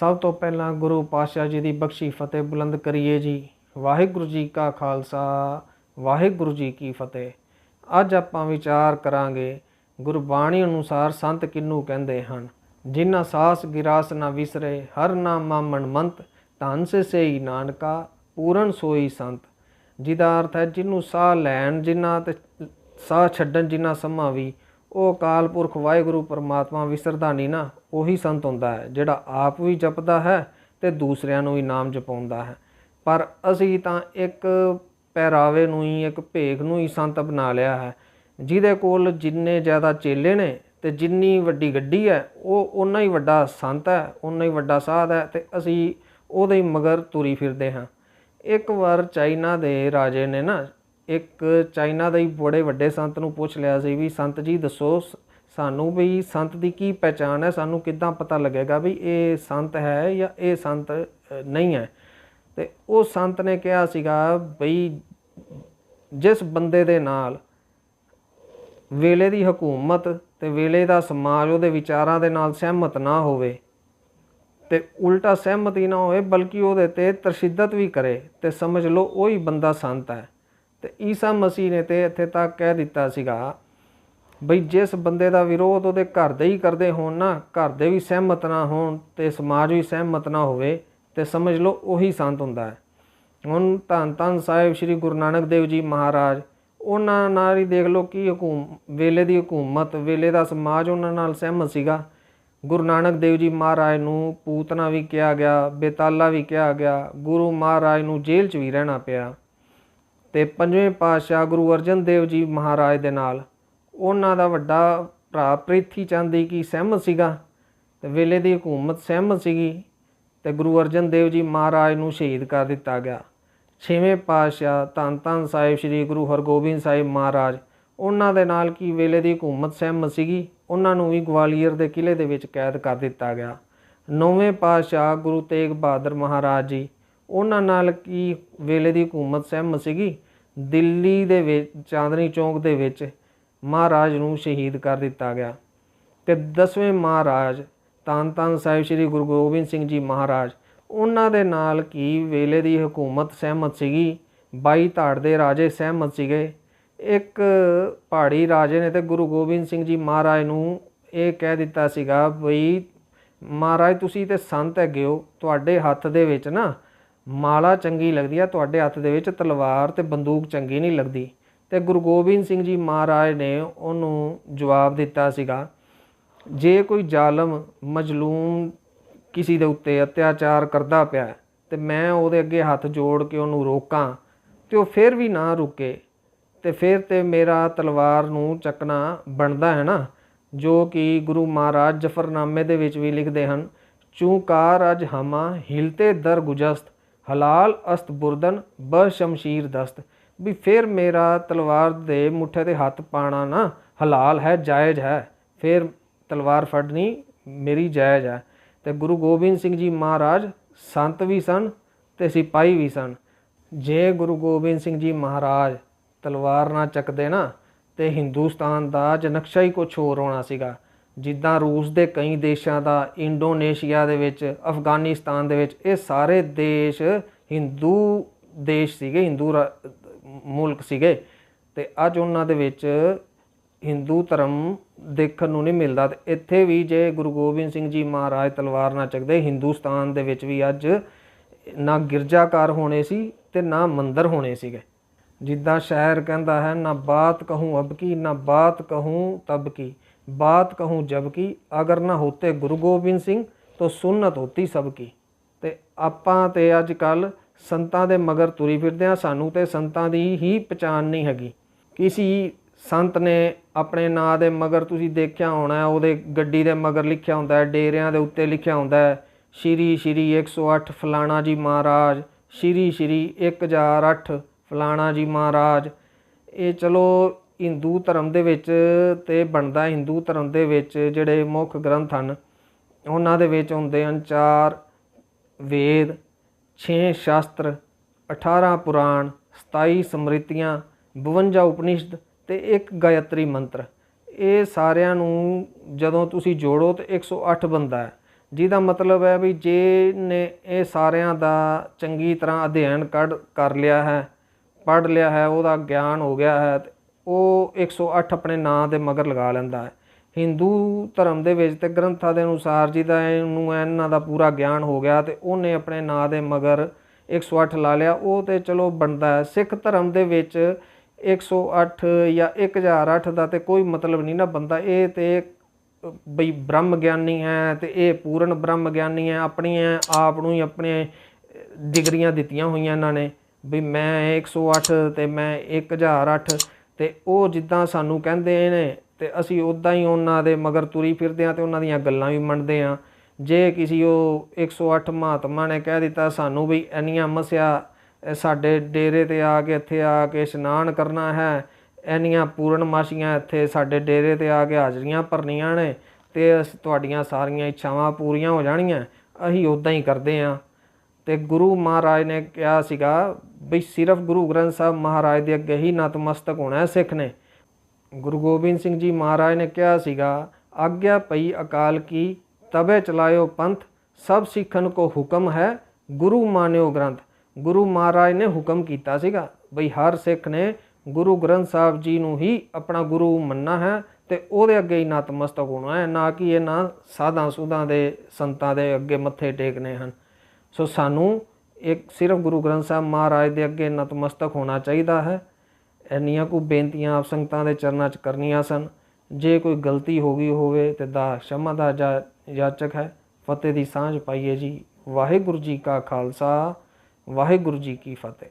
ਸਭ ਤੋਂ ਪਹਿਲਾਂ ਗੁਰੂ ਪਾਤਸ਼ਾਹ ਜੀ ਦੀ ਬਖਸ਼ੀ ਫਤਿਹ ਬੁਲੰਦ ਕਰੀਏ ਜੀ। ਵਾਹਿਗੁਰੂ ਜੀ ਕਾ ਖਾਲਸਾ, ਵਾਹਿਗੁਰੂ ਜੀ ਕੀ ਫਤਿਹ। ਅੱਜ ਆਪਾਂ ਵਿਚਾਰ ਕਰਾਂਗੇ ਗੁਰਬਾਣੀ ਅਨੁਸਾਰ ਸੰਤ ਕਿੰਨੂੰ ਕਹਿੰਦੇ ਹਨ। ਜਿਨ੍ਹਾਂ ਸਾਸ ਗਿਰਾਸ ਨਾ ਵਿਸਰੇ, ਹਰ ਨਾਮਾ ਮਨਮੰਤ ਧੰਨ ਸੇ ਸੇਈ ਨਾਨਕਾ, ਪੂਰਨ ਸੋਈ ਸੰਤ। ਜਿਹਦਾ ਅਰਥ ਹੈ ਜਿਹਨੂੰ ਸਾਹ ਲੈਣ ਜਿਨ੍ਹਾਂ ਤੇ ਸਾਹ ਛੱਡਣ ਜਿਨ੍ਹਾਂ ਸਮਾਂ ਵੀ, ਉਹ ਅਕਾਲ ਪੁਰਖ ਵਾਹਿਗੁਰੂ ਪਰਮਾਤਮਾ ਵਿਸਰਦਾ ਨਹੀਂ ਨਾ। ਉਹੀ ਸੰਤ ਹੁੰਦਾ ਹੈ, ਜਿਹੜਾ ਆਪ ਵੀ ਜਪਦਾ ਹੈ ਤੇ ਦੂਸਰਿਆਂ ਨੂੰ ਵੀ ਨਾਮ ਜਪਾਉਂਦਾ ਹੈ। ਪਰ ਅਸੀਂ ਤਾਂ ਇੱਕ ਪਹਿਰਾਵੇ ਨੂੰ ਹੀ, ਇੱਕ ਭੇਖ ਨੂੰ ਹੀ ਸੰਤ ਬਣਾ ਲਿਆ ਹੈ। ਜਿਹਦੇ ਕੋਲ ਜਿੰਨੇ ਜ਼ਿਆਦਾ ਚੇਲੇ ਨੇ ਤੇ ਜਿੰਨੀ ਵੱਡੀ ਗੱਡੀ ਹੈ, ਉਹ ਓਨਾ ਹੀ ਵੱਡਾ ਸੰਤ ਹੈ ਉਨਾ ਹੀ ਵੱਡਾ ਸਾਧ ਹੈ ਤੇ ਅਸੀਂ ਉਹਦੇ ਹੀ ਮਗਰ ਤੁਰੀ ਫਿਰਦੇ ਹਾਂ। ਇੱਕ ਵਾਰ ਚਾਈਨਾ ਦੇ ਰਾਜੇ ਨੇ ਨਾ, ਇੱਕ ਚਾਈਨਾ ਦੇ ਹੀ ਬੜੇ ਵੱਡੇ ਸੰਤ ਨੂੰ ਪੁੱਛ ਲਿਆ ਸੀ ਵੀ, ਸੰਤ ਜੀ, ਦੱਸੋ ਸ- ਸਾਨੂੰ ਵੀ ਸੰਤ ਦੀ ਕੀ ਪਹਿਚਾਣ ਹੈ, ਸਾਨੂੰ ਕਿੱਦਾਂ ਪਤਾ ਲੱਗੇਗਾ ਵੀ ਇਹ ਸੰਤ ਹੈ ਜਾਂ ਇਹ ਸੰਤ ਨਹੀਂ ਹੈ। ਤੇ ਉਹ ਸੰਤ ਨੇ ਕਿਹਾ ਸੀਗਾ ਬਈ ਜਿਸ ਬੰਦੇ ਦੇ ਨਾਲ ਵੇਲੇ ਦੀ ਹਕੂਮਤ ਤੇ ਵੇਲੇ ਦਾ ਸਮਾਜ ਉਹਦੇ ਵਿਚਾਰਾਂ ਦੇ ਨਾਲ ਸਹਿਮਤ ਨਾ ਹੋਵੇ ਤੇ ਉਲਟਾ ਸਹਿਮਤੀ ਨਾ ਹੋਵੇ, ਬਲਕਿ ਉਹਦੇ ਤੇ ਤਰਸ਼ਿੱਦਤ ਵੀ ਕਰੇ ਤੇ ਸਮਝ ਲਓ ਉਹੀ ਬੰਦਾ ਸੰਤ ਹੈ। ਤੇ ਈਸਾ ਮਸੀਹ ਨੇ ਤੇ ਇੱਥੇ ਤੱਕ ਕਹਿ ਦਿੱਤਾ ਸੀਗਾ ਬਈ ਜਿਸ ਬੰਦੇ ਦਾ ਵਿਰੋਧ ਉਹਦੇ ਘਰ ਦੇ ਹੀ ਕਰਦੇ ਹੋਣ ਨਾ, ਘਰ ਦੇ ਵੀ ਸਹਿਮਤ ਨਾ ਹੋਣ ਤੇ ਸਮਾਜ ਵੀ ਸਹਿਮਤ ਨਾ ਹੋਵੇ ਤੇ ਸਮਝ ਲਓ ਉਹੀ ਸੰਤ ਹੁੰਦਾ ਹੈ। ਹੁਣ ਧੰਨ ਧੰਨ ਸਾਹਿਬ ਸ੍ਰੀ ਗੁਰੂ ਨਾਨਕ ਦੇਵ ਜੀ ਮਹਾਰਾਜ, ਉਹਨਾਂ ਨਾਲ ਹੀ ਦੇਖ ਲਓ ਕੀ ਹਕੂਮ, ਵੇਲੇ ਦੀ ਹਕੂਮਤ, ਵੇਲੇ ਦਾ ਸਮਾਜ ਉਹਨਾਂ ਨਾਲ ਸਹਿਮਤ ਸੀਗਾ। ਗੁਰੂ ਨਾਨਕ ਦੇਵ ਜੀ ਮਹਾਰਾਜ ਨੂੰ ਪੂਤਨਾ ਵੀ ਕਿਹਾ ਗਿਆ, ਬੇਤਾਲਾ ਵੀ ਕਿਹਾ ਗਿਆ, ਗੁਰੂ ਮਹਾਰਾਜ ਨੂੰ ਜੇਲ੍ਹ 'ਚ ਵੀ ਰਹਿਣਾ ਪਿਆ ਤੇ ਪੰਜਵੇਂ ਪਾਤਸ਼ਾਹ ਗੁਰੂ ਅਰਜਨ ਦੇਵ ਜੀ ਮਹਾਰਾਜ ਦੇ ਨਾਲ ਉਹਨਾਂ ਦਾ ਵੱਡਾ ਭਰਾ ਪ੍ਰਿਥੀ ਚੰਦ ਜੀ ਕੀ ਸਹਿਮਤ ਸੀਗਾ? ਤੇ ਵੇਲੇ ਦੀ ਹਕੂਮਤ ਸਹਿਮਤ ਸੀਗੀ ਤੇ ਗੁਰੂ ਅਰਜਨ ਦੇਵ ਜੀ ਮਹਾਰਾਜ ਨੂੰ ਸ਼ਹੀਦ ਕਰ ਦਿੱਤਾ ਗਿਆ। ਛੇਵੇਂ ਪਾਤਸ਼ਾਹ ਧੰਨ ਧੰਨ ਸਾਹਿਬ ਸ੍ਰੀ ਗੁਰੂ ਹਰਗੋਬਿੰਦ ਸਾਹਿਬ ਮਹਾਰਾਜ, ਉਹਨਾਂ ਦੇ ਨਾਲ ਕੀ ਵੇਲੇ ਦੀ ਹਕੂਮਤ ਸਹਿਮਤ ਸੀਗੀ? ਉਹਨਾਂ ਨੂੰ ਵੀ ਗਵਾਲੀਅਰ ਦੇ ਕਿਲੇ ਦੇ ਵਿੱਚ ਕੈਦ ਕਰ ਦਿੱਤਾ ਗਿਆ। ਨੌਵੇਂ ਪਾਤਸ਼ਾਹ ਗੁਰੂ ਤੇਗ ਬਹਾਦਰ ਮਹਾਰਾਜ ਜੀ, ਉਹਨਾਂ ਨਾਲ ਕੀ ਵੇਲੇ ਦੀ ਹਕੂਮਤ ਸਹਿਮਤ ਸੀਗੀ? ਦਿੱਲੀ ਦੇ ਵਿੱਚ, ਚਾਂਦਨੀ ਚੌਂਕ ਦੇ ਵਿੱਚ ਮਹਾਰਾਜ ਨੂੰ ਸ਼ਹੀਦ ਕਰ ਦਿੱਤਾ ਗਿਆ। ਤੇ ਦਸਵੇਂ ਮਹਾਰਾਜ ਧੰਨ ਧੰਨ ਸਾਹਿਬ ਸ੍ਰੀ ਗੁਰੂ ਗੋਬਿੰਦ ਸਿੰਘ ਜੀ ਮਹਾਰਾਜ, ਉਹਨਾਂ ਦੇ ਨਾਲ ਕੀ ਵੇਲੇ ਦੀ ਹਕੂਮਤ ਸਹਿਮਤ ਸੀਗੀ? 22 ਧਾੜ ਦੇ ਰਾਜੇ ਸਹਿਮਤ ਸੀਗੇ। ਇੱਕ ਪਹਾੜੀ ਰਾਜੇ ਨੇ ਤੇ ਗੁਰੂ ਗੋਬਿੰਦ ਸਿੰਘ ਜੀ ਮਹਾਰਾਜ ਨੂੰ ਇਹ ਕਹਿ ਦਿੱਤਾ ਸੀਗਾ ਬਈ, ਮਹਾਰਾਜ ਤੁਸੀਂ ਤੇ ਸੰਤ ਹੈਗੇ ਹੋ, ਤੁਹਾਡੇ ਹੱਥ ਦੇ ਵਿੱਚ ਨਾ ਮਾਲਾ ਚੰਗੀ ਲੱਗਦੀ ਆ, ਤੁਹਾਡੇ ਹੱਥ ਦੇ ਵਿੱਚ ਤਲਵਾਰ ਤੇ ਬੰਦੂਕ ਚੰਗੀ ਨਹੀਂ ਲੱਗਦੀ। ਤੇ ਗੁਰੂ ਗੋਬਿੰਦ ਸਿੰਘ ਜੀ ਮਹਾਰਾਜ ਨੇ ਉਹਨੂੰ ਜਵਾਬ ਦਿੱਤਾ ਸੀਗਾ ਜੇ ਕੋਈ ਜ਼ਾਲਮ ਮਜਲੂਮ ਕਿਸੇ ਦੇ ਉੱਤੇ ਅਤਿਆਚਾਰ ਕਰਦਾ ਪਿਆ ਹੈ, ਤੇ ਮੈਂ ਉਹਦੇ ਅੱਗੇ ਹੱਥ ਜੋੜ ਕੇ ਉਹਨੂੰ ਰੋਕਾਂ ਤੇ ਉਹ ਫਿਰ ਵੀ ਨਾ ਰੁਕੇ ਤੇ ਫਿਰ ਤੇ ਮੇਰਾ ਤਲਵਾਰ ਨੂੰ ਚੱਕਣਾ ਬਣਦਾ ਹੈ ਨਾ ਜੋ ਕਿ ਗੁਰੂ ਮਹਾਰਾਜ ਜਫਰਨਾਮੇ ਦੇ ਵਿੱਚ ਵੀ ਲਿਖਦੇ ਹਨ ਚੂਕਾਰ ਅਜ ਹਮਾ ਹਿਲਤੇ ਦਰ ਗੁਜਸਤ ਹਲਾਲ ਅਸਤ ਬੁਰਦਨ ਬ ਸ਼ਮਸ਼ੀਰ ਦਸਤ। ਵੀ ਫਿਰ ਮੇਰਾ ਤਲਵਾਰ ਦੇ ਮੁੱਠੇ ਤੇ ਹੱਥ ਪਾਣਾ ਨਾ ਹਲਾਲ ਹੈ, ਜਾਇਜ਼ ਹੈ। ਫਿਰ ਤਲਵਾਰ ਫੜਨੀ ਮੇਰੀ ਜਾਇਜ਼ ਹੈ। ਤੇ ਗੁਰੂ ਗੋਬਿੰਦ ਸਿੰਘ ਜੀ ਮਹਾਰਾਜ ਸੰਤ ਵੀ ਸਨ ਤੇ ਸਿਪਾਹੀ ਵੀ ਸਨ। ਜੇ ਗੁਰੂ ਗੋਬਿੰਦ ਸਿੰਘ ਜੀ ਮਹਾਰਾਜ ਤਲਵਾਰ ਨਾ ਚੱਕਦੇ ਨਾ ਤੇ ਹਿੰਦੁਸਤਾਨ ਦਾ ਜਨਕਸ਼ਾ ਹੀ ਕੁਛ ਹੋਰ ਹੋਣਾ ਸੀਗਾ। ਜਿੱਦਾਂ ਰੂਸ ਦੇ ਕਈ ਦੇਸ਼ਾਂ ਦਾ, ਇੰਡੋਨੇਸ਼ੀਆ ਦੇ ਵਿੱਚ, ਅਫਗਾਨਿਸਤਾਨ ਦੇ ਵਿੱਚ, ਇਹ ਸਾਰੇ ਦੇਸ਼ ਹਿੰਦੂ ਦੇਸ਼ ਸੀਗੇ, ਹਿੰਦੂ ਰਾ- ਮੁਲਕ ਸੀਗੇ ਤੇ ਅੱਜ ਉਹਨਾਂ ਦੇ ਵਿੱਚ ਹਿੰਦੂ ਧਰਮ ਦੇਖਣ ਨੂੰ ਨਹੀਂ ਮਿਲਦਾ ਤੇ ਇੱਥੇ ਵੀ ਜੇ ਗੁਰੂ ਗੋਬਿੰਦ ਸਿੰਘ ਜੀ ਮਹਾਰਾਜ ਤਲਵਾਰ ਨਾ ਚੱਕਦੇ, ਹਿੰਦੁਸਤਾਨ ਦੇ ਵਿੱਚ ਵੀ ਅੱਜ ਨਾ ਗਿਰਜਾਕਾਰ ਹੋਣੇ ਸੀ ਤੇ ਨਾ ਮੰਦਰ ਹੋਣੇ ਸੀਗੇ। ਜਿੱਦਾਂ ਸ਼ਾਇਰ ਕਹਿੰਦਾ ਹੈ, ਨਾ ਬਾਤ ਕਹੂੰ ਅਬ ਕੀ, ਨਾ ਬਾਤ ਕਹੂੰ ਤਬ ਕੀ, ਬਾਤ ਕਹੂੰ ਜਬ ਕੀ, ਅਗਰ ਨਾ ਹੋਤੇ ਗੁਰੂ ਗੋਬਿੰਦ ਸਿੰਘ ਤਾਂ ਸੁਨਨਤ ਹੋਤੀ ਸਭ ਕੀ। ਤੇ ਆਪਾਂ ਤੇ ਅੱਜ ਕੱਲ ਸੰਤਾਂ ਦੇ ਮਗਰ ਤੁਰੀ ਫਿਰਦੇ ਆ ਸਾਨੂੰ ਤੇ ਸੰਤਾਂ ਦੀ ਹੀ ਪਛਾਣ ਨਹੀਂ ਹੈਗੀ। ਕਿਸੇ ਸੰਤ ਨੇ ਆਪਣੇ ਨਾਂ ਦੇ ਮਗਰ ਤੁਸੀਂ ਦੇਖਿਆ ਹੋਣਾ ਉਹਦੇ ਗੱਡੀ ਦੇ ਮਗਰ ਲਿਖਿਆ ਹੁੰਦਾ ਹੈ, ਡੇਰਿਆਂ ਦੇ ਉੱਤੇ ਲਿਖਿਆ ਹੁੰਦਾ ਹੈ, ਸ਼੍ਰੀ ਸ਼੍ਰੀ 108 ਫਲਾਣਾ ਜੀ ਮਹਾਰਾਜ, ਸ਼੍ਰੀ ਸ਼੍ਰੀ 1008 ਫਲਾਣਾ ਜੀ ਮਹਾਰਾਜ। ਇਹ ਚਲੋ ਹਿੰਦੂ ਧਰਮ ਦੇ ਵਿੱਚ ਤੇ ਬਣਦਾ ਹਿੰਦੂ ਧਰਮ ਦੇ ਵਿੱਚ ਜਿਹੜੇ ਮੁੱਖ ਗ੍ਰੰਥ ਹਨ, ਉਹਨਾਂ ਦੇ ਵਿੱਚ ਹੁੰਦੇ ਹਨ ਚਾਰ ਵੇਦ ਛੇ ਸ਼ਾਸਤਰ 18 ਪੁਰਾਣ 27 ਸਮ੍ਰਿਤੀਆਂ 52 ਉਪਨਿਸ਼ਦ ਤੇ ਇੱਕ ਗਾਇਤਰੀ ਮੰਤਰ। ਇਹ ਸਾਰਿਆਂ ਨੂੰ ਜਦੋਂ ਤੁਸੀਂ ਜੋੜੋ ਤੇ 108 ਬੰਦਾ ਹੈ, ਜਿਹਦਾ ਮਤਲਬ ਹੈ ਵੀ ਜੇ ਨੇ ਇਹ ਸਾਰਿਆਂ ਦਾ ਚੰਗੀ ਤਰ੍ਹਾਂ ਅਧਿਐਨ ਕੱਢ, ਕਰ ਲਿਆ ਹੈ, ਪੜ੍ਹ ਲਿਆ ਹੈ, ਉਹਦਾ ਗਿਆਨ ਹੋ ਗਿਆ ਹੈ, ਤੇ ਉਹ 108 ਆਪਣੇ ਨਾਂ ਦੇ ਮਗਰ ਲਗਾ ਲੈਂਦਾ ਹੈ। ਹਿੰਦੂ ਧਰਮ ਦੇ ਵਿੱਚ ਤੇ ਗ੍ਰੰਥਾਂ ਦੇ ਅਨੁਸਾਰ ਜਿਹਦਾ ਇਹਨੂੰ ਇਹਨਾਂ ਦਾ ਪੂਰਾ ਗਿਆਨ ਹੋ ਗਿਆ ਤੇ ਉਹਨੇ ਆਪਣੇ ਨਾਂ ਦੇ ਮਗਰ 108 ਲਾ ਲਿਆ। ਉਹ ਤੇ ਚਲੋ ਬਣਦਾ ਹੈ। ਸਿੱਖ ਧਰਮ ਦੇ ਵਿੱਚ 108 ਜਾਂ 1008 ਦਾ ਤੇ ਕੋਈ ਮਤਲਬ ਨਹੀਂ ਨਾ ਬੰਦਾ ਇਹ ਤੇ ਬਈ ਬ੍ਰਹਮ ਗਿਆਨੀ ਹੈ ਤੇ ਇਹ ਪੂਰਨ ਬ੍ਰਹਮ ਗਿਆਨੀ ਹੈ। ਆਪਣੀਆਂ ਆਪ ਨੂੰ ਹੀ ਆਪਣੇ ਡਿਗਰੀਆਂ ਦਿੱਤੀਆਂ ਹੋਈਆਂ ਇਹਨਾਂ ਨੇ। ਵੀ ਮੈਂ 108 ਤੇ ਮੈਂ 1008 ਤੇ ਉਹ ਜਿੱਦਾਂ ਸਾਨੂੰ ਕਹਿੰਦੇ ਨੇ ਤੇ ਅਸੀਂ ਉਦਾਂ ਹੀ ਉਹਨਾਂ ਦੇ ਮਗਰ ਤੁਰੀ ਫਿਰਦੇ ਆ ਤੇ ਉਹਨਾਂ ਦੀਆਂ ਗੱਲਾਂ ਵੀ ਮੰਨਦੇ ਆ ਜੇ ਕਿਸੇ ਉਹ 108 ਮਹਾਤਮਾ ਨੇ ਕਹਿ ਦਿੱਤਾ ਸਾਨੂੰ ਵੀ ਇੰਨੀਆਂ ਮਸਿਆ ਸਾਡੇ ਡੇਰੇ ਤੇ ਆ ਕੇ ਇੱਥੇ ਆ ਕੇ ਇਸ਼ਨਾਨ ਕਰਨਾ ਹੈ, ਇੰਨੀਆਂ ਪੂਰਨਮਾਸ਼ੀਆਂ ਇੱਥੇ ਸਾਡੇ ਡੇਰੇ ਤੇ ਆ ਕੇ ਹਾਜ਼ਰੀਆਂ ਭਰਨੀਆਂ ਨੇ ਤੇ ਅਸੀਂ, ਤੁਹਾਡੀਆਂ ਸਾਰੀਆਂ ਇੱਛਾਵਾਂ ਪੂਰੀਆਂ ਹੋ ਜਾਣੀਆਂ, ਅਸੀਂ ਉਦਾਂ ਹੀ ਕਰਦੇ ਆ ਤੇ ਗੁਰੂ ਮਹਾਰਾਜ ਨੇ ਕਿਹਾ ਸੀਗਾ ਵੀ ਸਿਰਫ ਗੁਰੂ ਗ੍ਰੰਥ ਸਾਹਿਬ ਮਹਾਰਾਜ ਦੇ ਅੱਗੇ ਹੀ ਨਤਮਸਤਕ ਹੋਣਾ ਹੈ ਸਿੱਖ ਨੇ। ਗੁਰੂ ਗੋਬਿੰਦ ਸਿੰਘ ਜੀ ਮਹਾਰਾਜ ਨੇ ਕਿਹਾ ਸੀਗਾ, ਆਗਿਆ ਪਈ ਅਕਾਲ ਕੀ ਤਬੇ ਚਲਾਇਓ ਪੰਥ, ਸਭ ਸਿੱਖਣ ਕੋ ਹੁਕਮ ਹੈ, ਗੁਰੂ ਮਾਨਿਓ ਗ੍ਰੰਥ। ਗੁਰੂ ਮਹਾਰਾਜ ਨੇ ਹੁਕਮ ਕੀਤਾ ਸੀਗਾ ਬਈ ਹਰ ਸਿੱਖ ਨੇ ਗੁਰੂ ਗ੍ਰੰਥ ਸਾਹਿਬ ਜੀ ਨੂੰ ਹੀ ਆਪਣਾ ਗੁਰੂ ਮੰਨਣਾ ਹੈ ਤੇ ਉਹਦੇ ਅੱਗੇ ਹੀ ਨਤਮਸਤਕ ਹੋਣਾ ਹੈ, ਨਾ ਕਿ ਇਹ ਨਾ ਸਾਧਾਂ ਸੁਧਾਂ ਦੇ ਸੰਤਾਂ ਦੇ ਅੱਗੇ ਮੱਥੇ ਟੇਕਨੇ ਹਨ। ਸੋ ਸਾਨੂੰ ਇੱਕ ਸਿਰਫ ਗੁਰੂ ਗ੍ਰੰਥ ਸਾਹਿਬ ਮਹਾਰਾਜ ਦੇ ਅੱਗੇ ਨਤਮਸਤਕ ਹੋਣਾ ਚਾਹੀਦਾ ਹੈ। ਇੰਨੀਆਂ ਕੁ ਬੇਨਤੀਆਂ ਆਪ ਸੰਗਤਾਂ ਦੇ ਚਰਨਾਂ 'ਚ ਕਰਨੀਆਂ ਸਨ। ਜੇ ਕੋਈ ਗਲਤੀ ਹੋ ਗਈ ਹੋਵੇ ਤੇ ਦਾ ਸ਼ਮਾ ਦਾ ਜਾ- ਜਾਚਕ ਹੈ। ਫਤਿਹ ਦੀ ਸਾਂਝ ਪਾਈਏ ਜੀ। ਵਾਹਿਗੁਰੂ ਜੀ ਕਾ ਖਾਲਸਾ, ਵਾਹਿਗੁਰੂ ਜੀ ਕੀ ਫਤਿਹ।